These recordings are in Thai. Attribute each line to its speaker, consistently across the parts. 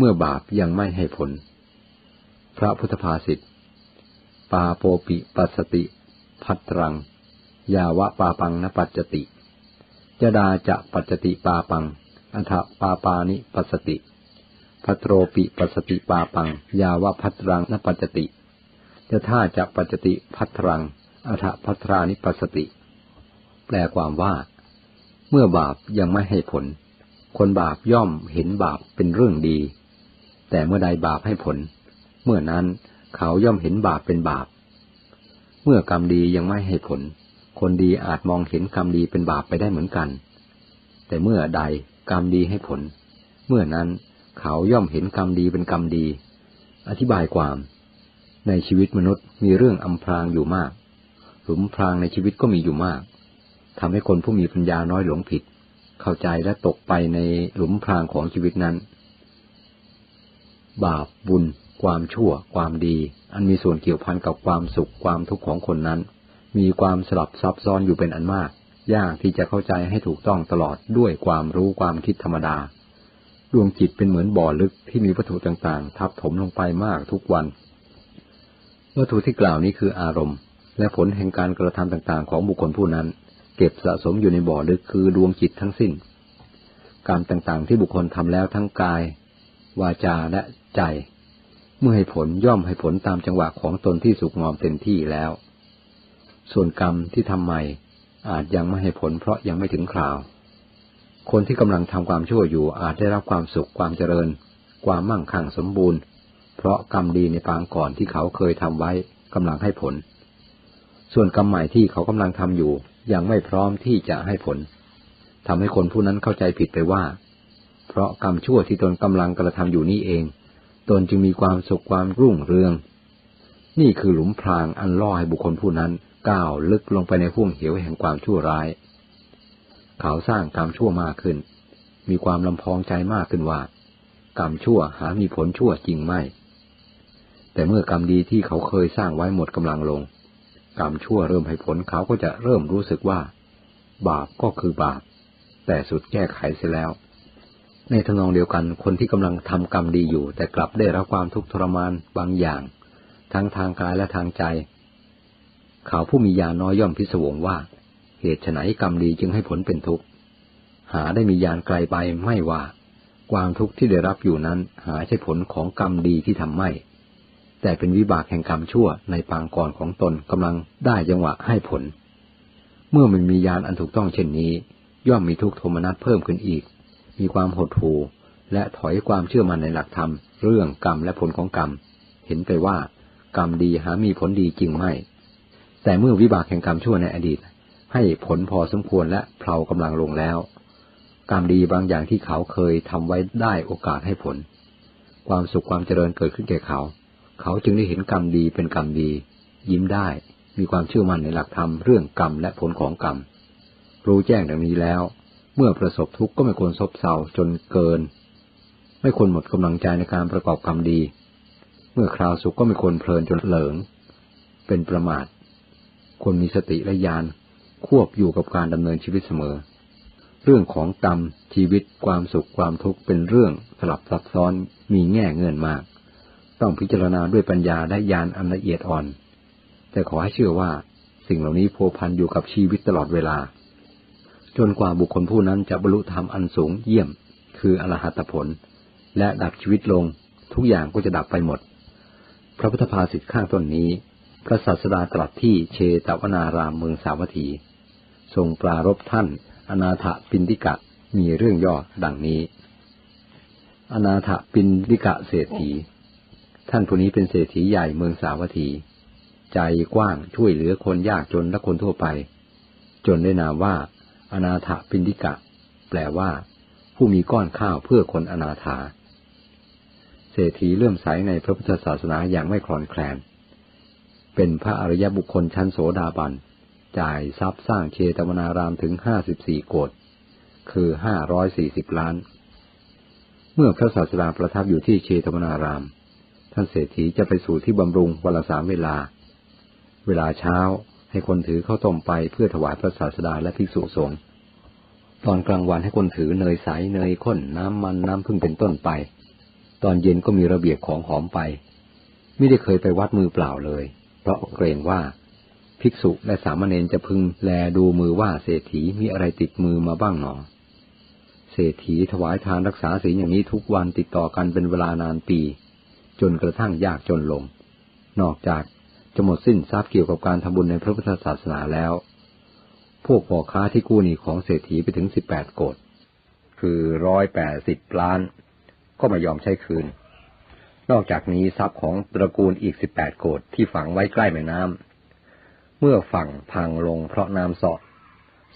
Speaker 1: เมื่อบาปยังไม่ให้ผล พระพุทธภาษิต ปาโปปิปัสติ พัตรัง ยาวะปาปังนปัจจติ จดาจะปัจจติปาปัง อัฐปาปานิปัสติ พัตโรปิปัสติปาปัง ยาวะพัตรังนปัจจติ จะท่าจะปัจจติพัตรัง อัฐพัตรานิปัสสติ แปลความว่า เมื่อบาปยังไม่ให้ผล คนบาปย่อมเห็นบาปเป็นเรื่องดี แต่เมื่อใดบาปให้ผล เมื่อนั้นเขาย่อมเห็นบาปเป็นบาป เมื่อกรรมดียังไม่ให้ผล คนดีอาจมองเห็นกรรมดีเป็นบาปไปได้เหมือนกัน แต่เมื่อใดกรรมดีให้ผล เมื่อนั้นเขาย่อมเห็นกรรมดีเป็นกรรมดี อธิบายความ ในชีวิตมนุษย์มีเรื่องอำพรางอยู่มาก หลุมพรางในชีวิตก็มีอยู่มากทำให้คนผู้มีปัญญาน้อยหลงผิด เข้าใจและตกไปในหลุมพรางของชีวิตนั้น บาปบุญ ความชั่ว ความดี อันมีส่วนเกี่ยวพันกับความสุขความทุกข์ของคนนั้น มีความสลับซับซ้อนอยู่เป็นอันมาก ยากที่จะเข้าใจให้ถูกต้องตลอดด้วยความรู้ความคิดธรรมดา ดวงจิตเป็นเหมือนบ่อลึกที่มีวัตถุต่างๆ ทับถมลงไปมากทุกวัน วัตถุที่กล่าวนี้คืออารมณ์ และผลแห่งการกระทำต่างๆ ของบุคคลผู้นั้น เก็บสะสมอยู่ในบ่อลึกคือดวงจิตทั้งสิ้นการต่างๆ ที่บุคคลทำแล้วทั้งกาย วาจาและใจ เมื่อให้ผลย่อมให้ผลตามจังหวะของตนที่สุกงอมเต็มที่แล้ว ส่วนกรรมที่ทำใหม่อาจยังไม่ให้ผลเพราะยังไม่ถึงคราว คนที่กำลังทำความชั่วอยู่อาจได้รับความสุขความเจริญ ความมั่งคั่งสมบูรณ์ เพราะกรรมดีในปางก่อนที่เขาเคยทำไว้กำลังให้ผล ส่วนกรรมใหม่ที่เขากำลังทำอยู่ยังไม่พร้อมที่จะให้ผลทำให้คนผู้นั้นเข้าใจผิดไปว่า เพราะกรรมชั่วที่ตนกำลังกระทำอยู่นี่เอง ตนจึงมีความสุขความรุ่งเรือง นี่คือหลุมพรางอันล่อให้บุคคลผู้นั้นก้าวลึกลงไปในห่วงเหวแห่งความชั่วร้าย เขาสร้างกรรมชั่วมากขึ้น มีความลำพองใจมากขึ้นว่ากรรมชั่วหามีผลชั่วจริงไม่ แต่เมื่อกรรมดีที่เขาเคยสร้างไว้หมดกำลังลง กรรมชั่วเริ่มให้ผลเขาก็จะเริ่มรู้สึกว่า บาปก็คือบาป แต่สุดแก้ไขเสียแล้ว ในทนองเดียวกันคนที่กำลังทำกรรมดีอยู่ แต่กลับได้รับความทุกข์ทรมานบางอย่าง ทั้งทางกายและทางใจ เขาผู้มียาน้อยย่อมพิศวงว่า เหตุไฉนกรรมดีจึงให้ผลเป็นทุกข์หาได้มียานไกลไปไม่ว่า ความทุกข์ที่ได้รับอยู่นั้นหาใช่ผลของกรรมดีที่ทำไม่ แต่เป็นวิบากแห่งกรรมชั่วในปางก่อนของตนกำลังได้จังหวะให้ผล เมื่อมันมียานอันถูกต้องเช่นนี้ ย่อมมีทุกโทมนัสเพิ่มขึ้นอีก มีความหดหู่และถอยความเชื่อมั่นในหลักธรรม เรื่องกรรมและผลของกรรม เห็นไปว่ากรรมดีหามีผลดีจริงไม่ แต่เมื่อวิบากแห่งกรรมชั่วในอดีต ให้ผลพอสมควรและเพลากำลังลงแล้ว กรรมดีบางอย่างที่เขาเคยทำไว้ได้โอกาสให้ผล ความสุขความเจริญเกิดขึ้นแก่เขา เขาจึงได้เห็นกรรมดีเป็นกรรมดี ยิ้มได้ มีความเชื่อมั่นในหลักธรรมเรื่องกรรมและผลของกรรม รู้แจ้งดังนี้แล้ว เมื่อประสบทุกข์ก็ไม่ควรซบเซาจนเกิน ไม่ควรหมดกำลังใจในการประกอบกรรมดี เมื่อคราวสุขก็ไม่ควรเพลินจนเหลิง เป็นประมาท ควรมีสติและญาณควบอยู่กับการดำเนินชีวิตเสมอ เรื่องของกรรมชีวิตความสุขความทุกข์เป็นเรื่องสลับซับซ้อนมีแง่เงินมาก ต้องพิจารณาด้วยปัญญาและญาณอันละเอียดอ่อน แต่ขอให้เชื่อว่าสิ่งเหล่านี้พัวพันอยู่กับชีวิตตลอดเวลา จนกว่าบุคคลผู้นั้นจะบรรลุธรรมอันสูงเยี่ยม คืออรหัตผล และดับชีวิตลง ทุกอย่างก็จะดับไปหมด พระพุทธภาษิตข้างต้นนี้ พระศาสดาตรัสที่เชตวนารามเมืองสาวัตถี ทรงปรารบท่าน อนาถปินดิกะมีเรื่องย่อดังนี้ อนาถปินดิกะเศรษฐี ท่านผู้นี้เป็นเศรษฐีใหญ่เมืองสาวัตถี ใจกว้างช่วยเหลือคนยากจนและคนทั่วไป จนได้นามว่า อนาถปินดิกะ แปลว่า ผู้มีก้อนข้าวเพื่อคนอนาถา เศรษฐีเลื่อมใสในพระพุทธศาสนาอย่างไม่คลอนแคลน เป็นพระอริยบุคคลชั้นโสดาบัน จ่ายทรัพย์สร้างเชตวนารามถึงห้าสิบสี่โกดคือห้าร้อยสี่สิบล้าน เมื่อพระศาสดาประทับอยู่ที่เชตวนาราม ท่านเศรษฐีจะไปสู่ที่บำรุงวันละสามเวลา เวลาเช้า ให้คนถือข้าวต้มไปเพื่อถวายพระศาสดาและภิกษุสงฆ์ตอนกลางวันให้คนถือเนยใสเนยข้นน้ำมันน้ำพึ่งเป็นต้นไป ตอนเย็นก็มีระเบียบของหอมไป ไม่ได้เคยไปวัดมือเปล่าเลย เพราะเกรงว่าภิกษุและสามเณรจะพึงแลดูมือว่าเศรษฐีมีอะไรติดมือมาบ้างหนอ เศรษฐีถวายทานรักษาศีลอย่างนี้ทุกวันติดต่อกันเป็นเวลานานปี จนกระทั่งยากจนลง นอกจาก จะหมดสิ้นทรัพย์เกี่ยวกับการทำบุญในพระพุทธศาสนาแล้ว พวกพ่อค้าที่กู้หนี้ของเศรษฐีไปถึงสิบแปดโกดคือร้อยแปดสิบล้าน ก็ไม่ยอมใช้คืน นอกจากนี้ทรัพย์ของตระกูลอีกสิบแปดโกดที่ฝังไว้ใกล้แม่น้ำเมื่อฝั่งพังลงเพราะน้ำเสาะ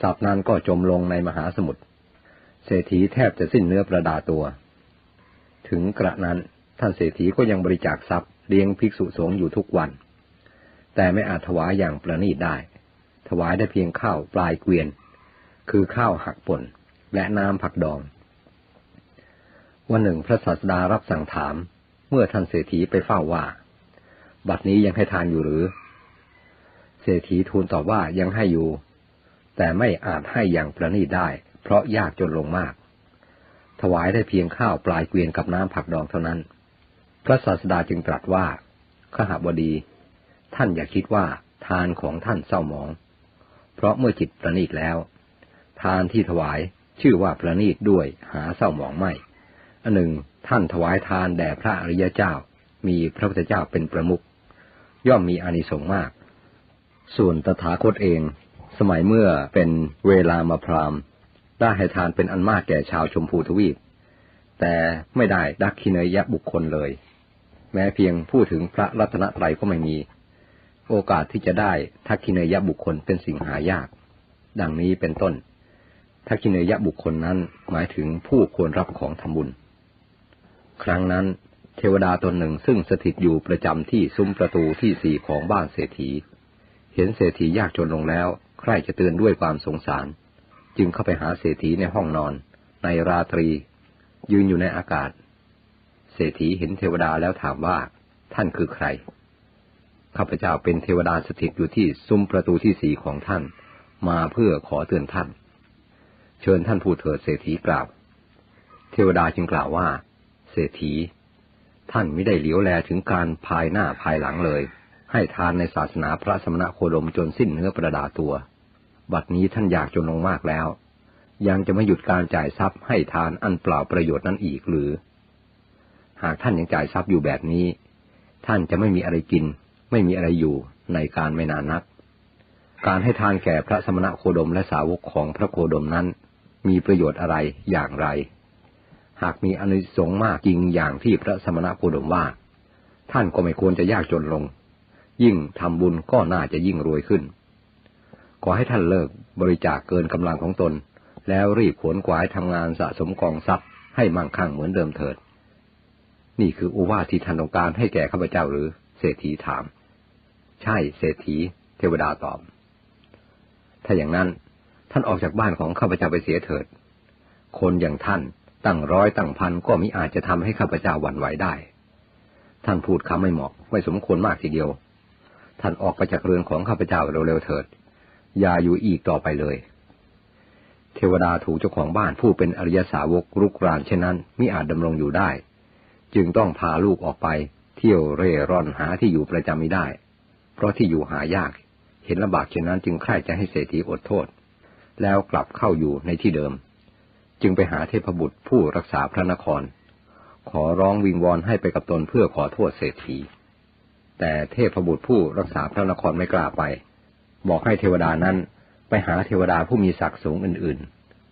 Speaker 1: ทรัพย์นั้นก็จมลงในมหาสมุทรเศรษฐีแทบจะสิ้นเนื้อประดาตัว ถึงกระนั้นท่านเศรษฐีก็ยังบริจาคทรัพย์เลี้ยงภิกษุสงฆ์อยู่ทุกวัน แต่ไม่อาจถวายอย่างประณีตได้ ถวายได้เพียงข้าวปลายเกวียน คือข้าวหักป่นและน้ำผักดอง วันหนึ่งพระศาสดารับสั่งถาม เมื่อท่านเศรษฐีไปเฝ้าว่า บัดนี้ยังให้ทานอยู่หรือ เศรษฐีทูลตอบว่ายังให้อยู่ แต่ไม่อาจให้อย่างประณีตได้ เพราะยากจนลงมาก ถวายได้เพียงข้าวปลายเกวียนกับน้ำผักดองเท่านั้น พระศาสดาจึงตรัสว่าขหบดี ท่านอย่าคิดว่าทานของท่านเศร้าหมอง เพราะเมื่อจิตประณีตแล้ว ทานที่ถวายชื่อว่าประณีตด้วยหาเศร้าหมองไม่ อันหนึ่งท่านถวายทานแด่พระอริยเจ้า มีพระพุทธเจ้าเป็นประมุขย่อมมีอานิสงส์มาก ส่วนตถาคตเอง สมัยเมื่อเป็นเวลามาพรามได้ให้ทานเป็นอันมากแก่ชาวชมพูทวีป แต่ไม่ได้ดักคิเนยะบุคคลเลย แม้เพียงพูดถึงพระรัตนตรัยก็ไม่มี โอกาสที่จะได้ทักคิเนยะบุคคลเป็นสิ่งหายาก ดังนี้เป็นต้น ทักษิเนยะบุคคลนั้นหมายถึงผู้ควรรับของทำบุญ ครั้งนั้น เทวดาตนหนึ่งซึ่งสถิตอยู่ประจำที่ซุ้มประตูที่สี่ของบ้านเศรษฐี เห็นเศรษฐียากจนลงแล้ว ใครจะเตือนด้วยความสงสาร จึงเข้าไปหาเศรษฐีในห้องนอน ในราตรี ยืนอยู่ในอากาศ เศรษฐีเห็นเทวดาแล้วถามว่า ท่านคือใคร ข้าพเจ้าเป็นเทวดาสถิตอยู่ที่ซุ้มประตูที่สี่ของท่าน มาเพื่อขอเตือนท่าน เชิญท่านพูดเถิดเศรษฐีกล่าว เทวดาจึงกล่าวว่า เศรษฐี ท่านไม่ได้เหลียวแลถึงการภายหน้าภายหลังเลย ให้ทานในศาสนาพระสมณโคดมจนสิ้นเนื้อประดาตัว บัดนี้ท่านอยากจนลงมากแล้ว ยังจะไม่หยุดการจ่ายทรัพย์ให้ทานอันเปล่าประโยชน์นั้นอีกหรือ หากท่านยังจ่ายทรัพย์อยู่แบบนี้ ท่านจะไม่มีอะไรกิน ไม่มีอะไรอยู่ในการไม่นานนัก การให้ทานแก่พระสมณะโคดมและสาวกของพระโคดมนั้น มีประโยชน์อะไรอย่างไร หากมีอนิสงส์มากจริงอย่างที่พระสมณะโคดมว่า ท่านก็ไม่ควรจะยากจนลง ยิ่งทำบุญก็น่าจะยิ่งรวยขึ้น ขอให้ท่านเลิกบริจาคเกินกำลังของตน แล้วรีบขวนขวายทำงานสะสมกองทรัพย์ให้มั่งคั่งเหมือนเดิมเถิด นี่คืออุวาที่ท่านต้องการให้แก่ข้าพเจ้าหรือ เศรษฐีถาม ใช่เศรษฐี เทวดาตอบ ถ้าอย่างนั้นท่านออกจากบ้านของข้าพเจ้าไปเสียเถิด คนอย่างท่านตั้งร้อยตั้งพันก็มิอาจจะทำให้ข้าพเจ้าหวั่นไหวได้ ท่านพูดคำไม่เหมาะไม่สมควรมากทีเดียว ท่านออกไปจากเรือนของข้าพเจ้าเร็วๆเถิด อย่าอยู่อีกต่อไปเลย เทวดาถูกเจ้าของบ้านผู้เป็นอริยสาวกรุกรานเช่นนั้นมิอาจดำรงอยู่ได้ จึงต้องพาลูกออกไป เที่ยวเร่ร่อนหาที่อยู่ประจำไม่ได้ เพราะที่อยู่หายาก เห็นลำบากเช่นนั้นจึงใคร่จะให้เศรษฐีอดโทษ แล้วกลับเข้าอยู่ในที่เดิม จึงไปหาเทพบุตรผู้รักษาพระนคร ขอร้องวิงวอนให้ไปกับตนเพื่อขอโทษเศรษฐี แต่เทพบุตรผู้รักษาพระนครไม่กล้าไป บอกให้เทวดานั้นไปหาเทวดาผู้มีศักดิ์สูงอื่น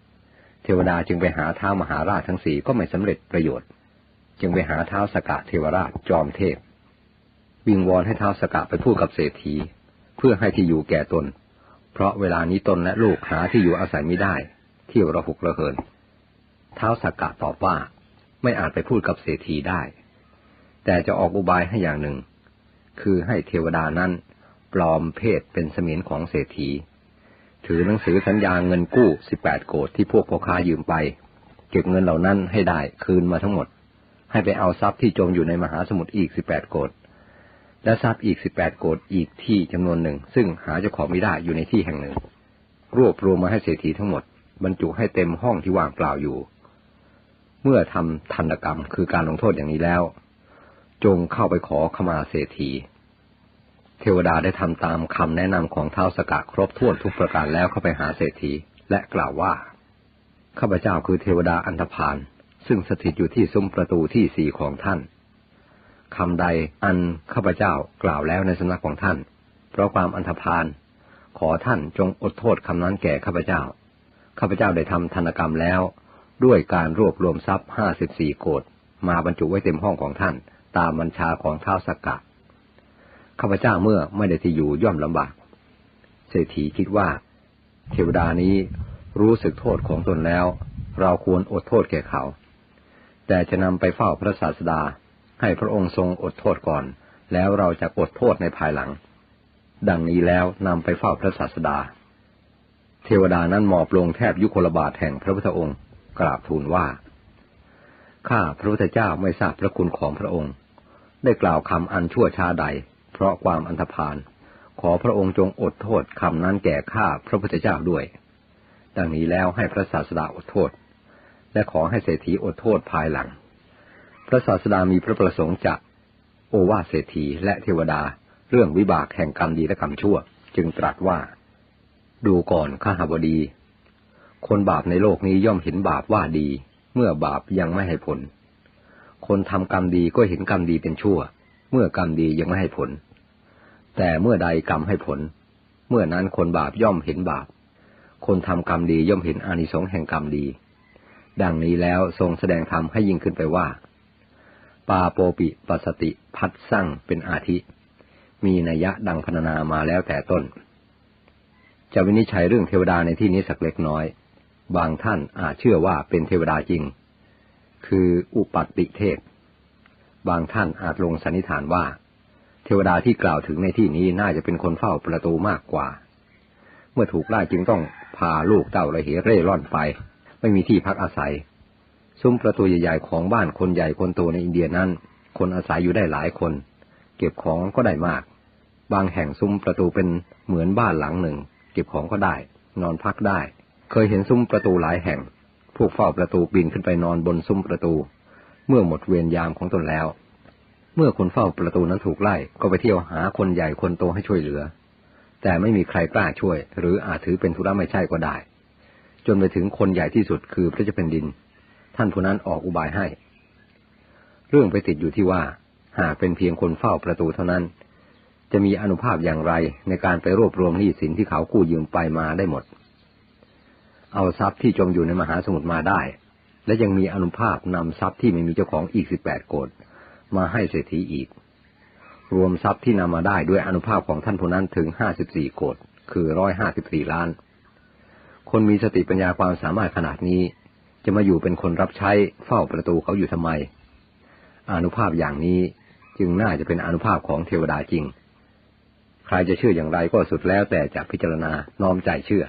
Speaker 1: ๆ เทวดาจึงไปหาท้ามหาราชทั้งสี่ก็ไม่สำเร็จประโยชน์ จึงไปหาเท้าสกะเทวราชจอมเทพ วิงวอนให้เท้าสกะไปพูดกับเศรษฐี เพื่อให้ที่อยู่แก่ตน เพราะเวลานี้ตนและลูกหาที่อยู่อาศัยไม่ได้ เที่ยวระหุกระเหิน เท้าสกกะตอบว่าไม่อาจไปพูดกับเศรษฐีได้ แต่จะออกอุบายให้อย่างหนึ่ง คือให้เทวดานั้นปลอมเพศเป็นเสมียนของเศรษฐี ถือหนังสือสัญญาเงินกู้สิบแปดโกดที่พวกพ่อค้ายืมไป เก็บเงินเหล่านั้นให้ได้คืนมาทั้งหมด ให้ไปเอาทรัพย์ที่จมอยู่ในมหาสมุทรอีกสิบแปดโกด และทรัพย์อีกสิบแปดโกดอีกที่จำนวนหนึ่ง ซึ่งหาเจ้าของไม่ได้อยู่ในที่แห่งหนึ่ง รวบรวมมาให้เศรษฐีทั้งหมด บรรจุให้เต็มห้องที่ว่างเปล่าอยู่ เมื่อทำทันกรรมคือการลงโทษอย่างนี้แล้ว จงเข้าไปขอขมาเศรษฐี เทวดาได้ทำตามคำแนะนำของเท้าสกะครบถ้วนทุกประการแล้วเข้าไปหาเศรษฐีและกล่าวว่าข้าพเจ้าคือเทวดาอันธพาลซึ่งสถิตอยู่ที่ซุ้มประตูที่สี่ของท่าน คำใดอันข้าพเจ้ากล่าวแล้วในสำนักของท่าน เพราะความอันธพาลขอท่านจงอดโทษคำนั้นแก่ข้าพเจ้า ข้าพเจ้าได้ทำธนกรรมแล้ว ด้วยการรวบรวมทรัพย์ห้าสิบสี่โกดมาบรรจุไว้เต็มห้องของท่าน ตามบัญชาของเท้าสกกะ ข้าพเจ้าเมื่อไม่ได้ที่อยู่ย่อมลำบาก เศรษฐีคิดว่า เทวดานี้รู้สึกโทษของตนแล้ว เราควรอดโทษแก่เขา แต่จะนำไปเฝ้าพระศาสดา ให้พระองค์ทรงอดโทษก่อน แล้วเราจะอดโทษในภายหลัง ดังนี้แล้วนำไปเฝ้าพระศาสดา เทวดานั้นหมอบลงแทบยุคลบาทแห่งพระพุทธองค์ กราบทูลว่า ข้าพระพุทธเจ้าไม่ทราบพระคุณของพระองค์ ได้กล่าวคำอันชั่วช้าใด เพราะความอันธพาล ขอพระองค์จงอดโทษคำนั้นแก่ข้าพระพุทธเจ้าด้วย ดังนี้แล้วให้พระศาสดาอดโทษ และขอให้เศรษฐีอดโทษภายหลัง พระศาสดามีพระประสงค์จะโอวาเศรษฐีและเทวดา เรื่องวิบากแห่งกรรมดีและกรรมชั่ว จึงตรัสว่า ดูก่อนข้าหบดี คนบาปในโลกนี้ย่อมเห็นบาปว่าดี เมื่อบาปยังไม่ให้ผล คนทำกรรมดีก็เห็นกรรมดีเป็นชั่ว เมื่อกรรมดียังไม่ให้ผล แต่เมื่อใดกรรมให้ผล เมื่อนั้นคนบาปย่อมเห็นบาป คนทำกรรมดีย่อมเห็นอานิสงส์แห่งกรรมดี ดังนี้แล้วทรงแสดงธรรมให้ยิ่งขึ้นไปว่า ปาโปปิปสติพัดสั่งเป็นอาทิ มีนัยยะดังพรรณนามาแล้วแต่ต้น จะวินิจฉัยเรื่องเทวดาในที่นี้สักเล็กน้อย บางท่านอาจเชื่อว่าเป็นเทวดาจริง คืออุปัตติเทพ บางท่านอาจลงสันนิษฐานว่า เทวดาที่กล่าวถึงในที่นี้น่าจะเป็นคนเฝ้าประตูมากกว่า เมื่อถูกไล่จึงต้องพาลูกเต่าระเหเร่ร่อนไป ไม่มีที่พักอาศัย ซุ้มประตูใหญ่ๆของบ้านคนใหญ่คนโตในอินเดียนั้น คนอาศัยอยู่ได้หลายคน เก็บของก็ได้มาก บางแห่งซุ้มประตูเป็นเหมือนบ้านหลังหนึ่ง เก็บของก็ได้ นอนพักได้ เคยเห็นซุ้มประตูหลายแห่ง พวกเฝ้าประตูปีนขึ้นไปนอนบนซุ้มประตู เมื่อหมดเวรยามของตนแล้ว เมื่อคนเฝ้าประตูนั้นถูกไล่ก็ไปเที่ยวหาคนใหญ่คนโตให้ช่วยเหลือ แต่ไม่มีใครกล้าช่วย หรืออาจถือเป็นธุระไม่ใช่ก็ได้ จนไปถึงคนใหญ่ที่สุดคือพระเจ้าแผ่นดิน ท่านผู้นั้นออกอุบายให้ เรื่องไปติดอยู่ที่ว่า หากเป็นเพียงคนเฝ้าประตูเท่านั้น จะมีอนุภาพอย่างไรในการไปรวบรวมหนี้สินที่เขากู้ยืมไปมาได้หมด เอาทรัพย์ที่จมอยู่ในมหาสมุทรมาได้ และยังมีอนุภาพนำทรัพย์ที่ไม่มีเจ้าของอีกสิบแปดโกดมาให้เศรษฐีอีก รวมทรัพย์ที่นำมาได้ด้วยอนุภาพของท่านผู้นั้นถึงห้าสิบสี่โกดคือร้อยห้าสิบสี่ล้าน คนมีสติปัญญาความสามารถขนาดนี้ จะมาอยู่เป็นคนรับใช้เฝ้าประตูเขาอยู่ทำไม อนุภาพอย่างนี้จึงน่าจะเป็นอนุภาพของเทวดาจริง ใครจะเชื่ออย่างไรก็สุดแล้วแต่จะพิจารณาน้อมใจเชื่อ